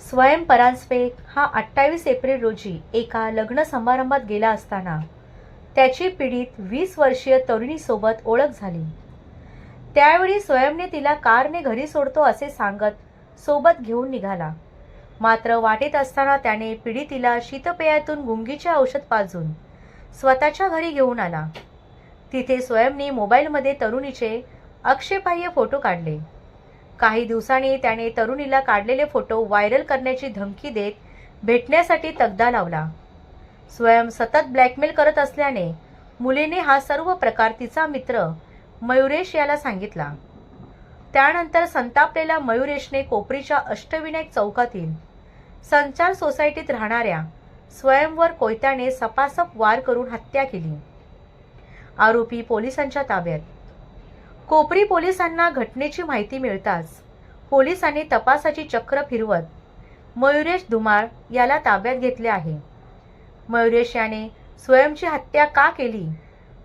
स्वयं परांजपे हा अठ्ठावीस एप्रिल रोजी एका लग्न समारंभात गेला असताना त्याची पीडित वीस वर्षीय तरुणीसोबत ओळख झाली. त्यावेळी स्वयंने तिला कारने घरी सोडतो असे सांगत सोबत घेऊन निघाला. मात्र वाटेत असताना त्याने पीडितीला शीतपेयातून गुंगीचे औषध पाजून स्वतःच्या घरी घेऊन आला. तिथे स्वयंने मोबाईलमध्ये तरुणीचे आक्षेपाह्य फोटो काढले. काही दिवसांनी त्याने तरुणीला काढलेले फोटो व्हायरल करण्याची धमकी देत भेटण्यासाठी तगदा लावला. स्वयं सतत ब्लॅकमेल करत असल्याने मुलीने हा सर्व प्रकार तिचा मित्र मयुरेश याला सांगितला. त्यानंतर संतापलेल्या मयुरेशने कोपरीच्या अष्टविनायक चौकातील संचार सोसायटीत राहणाऱ्या स्वयंवर कोयत्याने सपासप वार करून हत्या केली. आरोपी पोलिसांच्या ताब्यात कोपरी पोलिसांना घटनेची माहिती मिळताच पोलिसांनी तपासाची चक्र फिरवत मयुरेश धुमाळ याला ताब्यात घेतले आहे. मयुरेश याने स्वयंची हत्या का केली?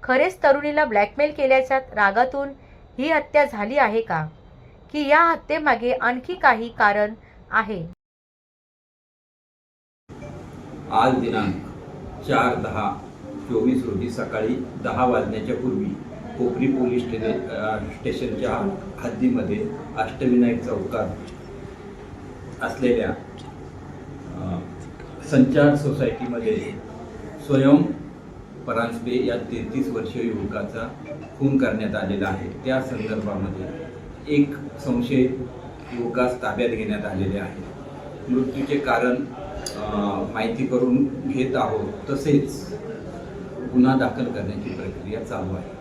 खरेच तरुणीला ब्लॅकमेल केल्याच्या रागातून ही हत्या झाली आहे का? की या हत्येमागे आणखी काही कारण आहे? आज दिनांक चार दहा चोवीस रोजी सकाळी दहा वाजण्याच्या पूर्वी कोपरी पोलीस स्टे स्टेशनच्या हद्दीमध्ये अष्टविनायक चौकात असलेल्या संचार सोसायटीमध्ये स्वयं परांजपे या तेहतीस वर्षीय युवकाचा खून करण्यात आलेला आहे. त्या संदर्भामध्ये एक संशयित युवकास ताब्यात घेण्यात आलेले आहे. मृत्यूचे कारण माहिती करून घेत आहोत तसेच गुन्हा दाखल करण्याची प्रक्रिया चालू आहे.